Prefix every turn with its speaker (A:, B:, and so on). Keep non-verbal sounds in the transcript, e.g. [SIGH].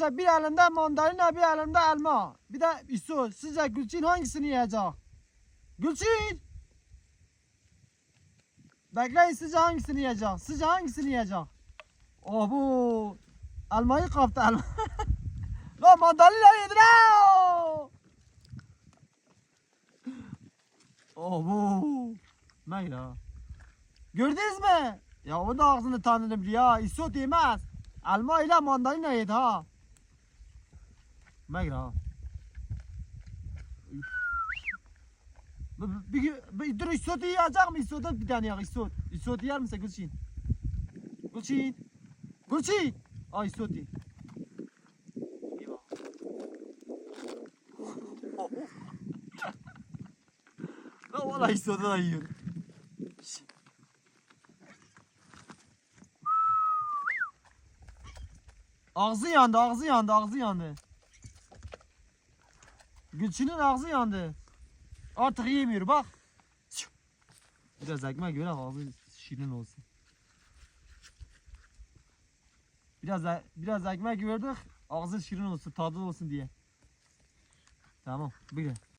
A: Bir elinde mandalina, bir elinde elma. Bir de iso. Sizce Gülçin hangisini yiyecek? Gülçin! Bekleyin sizce hangisini yiyecek? Sizce hangisini yiyecek? Oh bu elmayı kaptı elma. [LAUGHS] Lan mandalina yedi lan! Oh bu. Meyra. Gördünüz mü? Ya o da ağzını tanıdım ya. İsot yemez. Elma ile mandalina yedi ha. Meyra. Bir, bir, dur isot yiyecek mi? İsot'un bir tane yak isot. İsot yer misin Gülçin? Gülçin. Gülçin. Ay isot ye. Lan valla isot'u da yiyor. Ağzı yandı, ağzı yandı, ağzı yandı. Gülçin'in ağzı yandı. Artık yemiyor bak. Biraz ekmek ver ağzı şirin olsun. Biraz e- biraz ekmek verdik ağzı şirin olsun, tadı olsun diye. Tamam, buyurun.